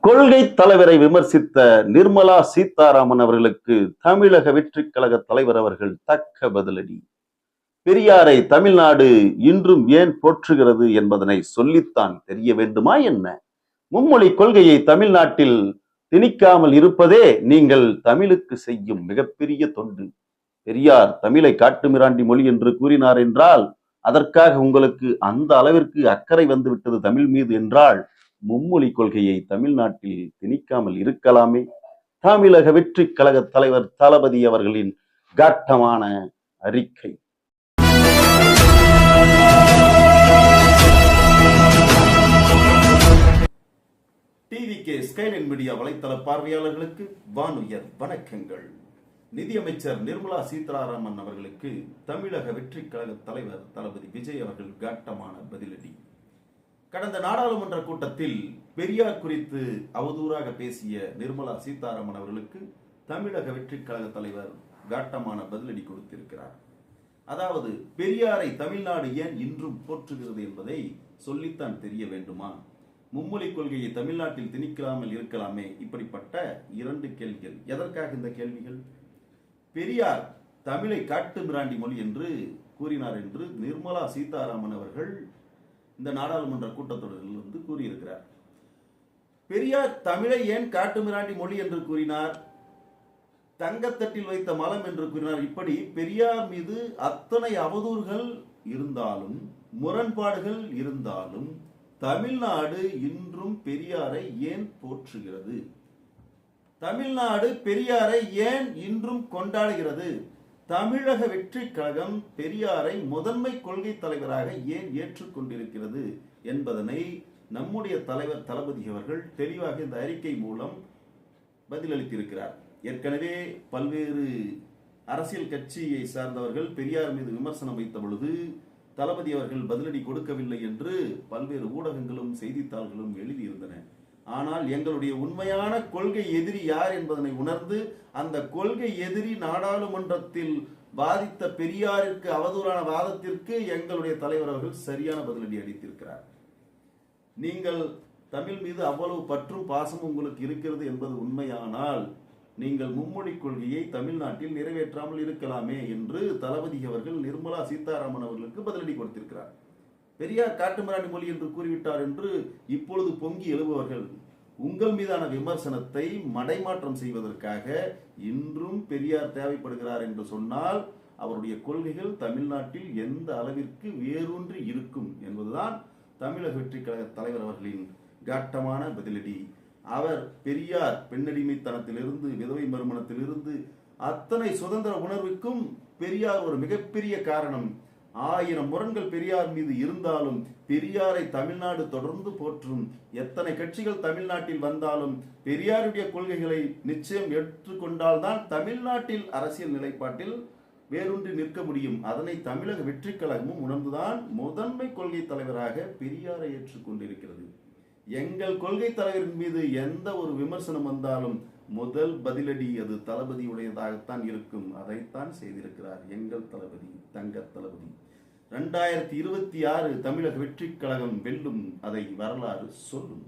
கொள்கை தலைவரை விமர்சித்த நிர்மலா சீதாராமன் அவர்களுக்கு தமிழக வெற்றி கழக தலைவர் அவர்கள் தக்க பதிலடி. பெரியாரை தமிழ்நாடு இன்றும் ஏன் போற்றுகிறது என்பதனை சொல்லித்தான் தெரிய வேண்டுமா என்ன? மும்மொழி கொள்கையை தமிழ்நாட்டில் திணிக்காமல் இருப்பதே நீங்கள் தமிழுக்கு செய்யும் மிகப்பெரிய தொண்டு. பெரியார் தமிழை காட்டுமிராண்டி மொழி என்று கூறினார் என்றால் அதற்காக உங்களுக்கு அந்த அளவிற்கு அக்கறை வந்துவிட்டது தமிழ் மீது என்றால் மும்மொழி கொள்கையை தமிழ்நாட்டில் திணிக்காமல் இருக்கலாமே? தமிழக வெற்றி கழக தலைவர் தளபதி அவர்களின் காட்டமான அறிக்கை. டிவிகே ஸ்கைலைன் மீடியா வலைத்தள பார்வையாளர்களுக்கு வானுயர் வணக்கங்கள். நிதியமைச்சர் நிர்மலா சீதாராமன் அவர்களுக்கு தமிழக வெற்றி கழக தலைவர் தளபதி விஜய் அவர்கள் காட்டமான பதிலடி. கடந்த நாடாளுமன்ற கூட்டத்தில் பெரியார் குறித்து அவதூறாக பேசிய நிர்மலா சீதாராமன் அவர்களுக்கு தமிழக வெற்றிக் கழக தலைவர் காட்டமான பதிலடி கொடுத்திருக்கிறார். அதாவது பெரியாரை தமிழ்நாடு ஏன் இன்றும் போற்றுகிறது என்பதை சொல்லித்தான் தெரிய வேண்டுமா? மும்மொழி கொள்கையை தமிழ்நாட்டில் திணிக்கலாமல் இருக்கலாமே? இப்படிப்பட்ட இரண்டு கேள்விகள். எதற்காக இந்த கேள்விகள்? பெரியார் தமிழை காட்டு மிராண்டி மொழி என்று கூறினார் என்று நிர்மலா சீதாராமன் அவர்கள் இந்த நாடாளுமன்ற கூட்டத்தொடரில் இருந்து கூறியிருக்கிறார். பெரியார் தமிழை ஏன் காட்டுமிராண்டி மொழி என்று கூறினார்? தங்கத்தட்டில் வைத்த மலம் என்று கூறினார். இப்படி பெரியார் மீது அத்தனை அவதூறுகள் இருந்தாலும் முரண்பாடுகள் இருந்தாலும் தமிழ்நாடு இன்றும் பெரியாரை ஏன் போற்றுகிறது? தமிழ்நாடு பெரியாரை ஏன் இன்றும் கொண்டாடுகிறது? தமிழக வெற்றி கழகம் பெரியாரை முதன்மை கொள்கை தலைவராக ஏன் ஏற்றுக்கொண்டிருக்கிறது என்பதனை நம்முடைய தலைவர் தளபதி அவர்கள் தெளிவாக இந்த அறிக்கை மூலம் பதிலளித்திருக்கிறார். ஏற்கனவே பல்வேறு அரசியல் கட்சியை சார்ந்தவர்கள் பெரியார் மீது விமர்சனம் வைத்த பொழுது தளபதி அவர்கள் பதிலடி கொடுக்கவில்லை என்று பல்வேறு ஊடகங்களும் செய்தித்தாள்களும் எழுதியிருந்தன. ஆனால் எங்களுடைய உண்மையான கொள்கை எதிரி யார் என்பதனை உணர்ந்து அந்த கொள்கை எதிரி நாடாளுமன்றத்தில் பாதித்த பெரியாருக்கு அவதூறான வாதத்திற்கு எங்களுடைய தலைவர் அவர்கள் சரியான பதிலடி அளித்திருக்கிறார். நீங்கள் தமிழ் மீது அவ்வளவு பற்றும் பாசமும் உங்களுக்கு இருக்கிறது என்பது உண்மையானால் நீங்கள் மும்மொழி கொள்கையை தமிழ்நாட்டில் நிறைவேற்றாமல் இருக்கலாமே என்று தளபதி அவர்கள் நிர்மலா சீதாராமன் அவர்களுக்கு பதிலடி கொடுத்திருக்கிறார். பெரியார் காட்டுமிராண்டி மொழி என்று கூறிவிட்டார் என்று இப்பொழுது பொங்கி எழுபவர்கள். உங்கள் மீதான விமர்சனத்தை மடைமாற்றம் செய்வதற்காக இன்றும் பெரியார் தேவைப்படுகிறார் என்று சொன்னால் அவருடைய கொள்கைகள் தமிழ்நாட்டில் எந்த அளவிற்கு வேரூன்றி இருக்கும் என்பதுதான் தமிழக வெற்றி கழக தலைவர் அவர்களின் காட்டமான பதிலடி. அவர் பெரியார் பெண்ணடிமைத்தனத்திலிருந்து விதவை மறுமணத்திலிருந்து அத்தனை சுதந்திர உணர்வுக்கும் பெரியார் ஒரு மிகப்பெரிய காரணம். ஆயிரம் முரண்கள் பெரியார் மீது இருந்தாலும் பெரியாரை தமிழ்நாடு தொடர்ந்து போற்றும். எத்தனை கட்சிகள் தமிழ்நாட்டில் வந்தாலும் பெரியாருடைய கொள்கைகளை நிச்சயம் ஏற்றுக்கொண்டால்தான் தமிழ்நாட்டில் அரசியல் நிலைப்பாட்டில் வேறொன்று நிற்க முடியும். அதனை தமிழக வெற்றி கழகமும் உணர்ந்துதான் முதன்மை கொள்கை தலைவராக பெரியாரை ஏற்றுக்கொண்டிருக்கிறது. எங்கள் கொள்கை தலைவரின் மீது எந்த ஒரு விமர்சனம் வந்தாலும் முதல் பதிலடி அது தளபதியுடையதாகத்தான் இருக்கும். அதைத்தான் செய்திருக்கிறார் எங்கள் தளபதி தங்க தளபதி. ரெண்டாயிரத்தி இருபத்தி ஆறு தமிழக வெற்றி கழகம் வெல்லும் அதை வரலாறு சொல்லும்.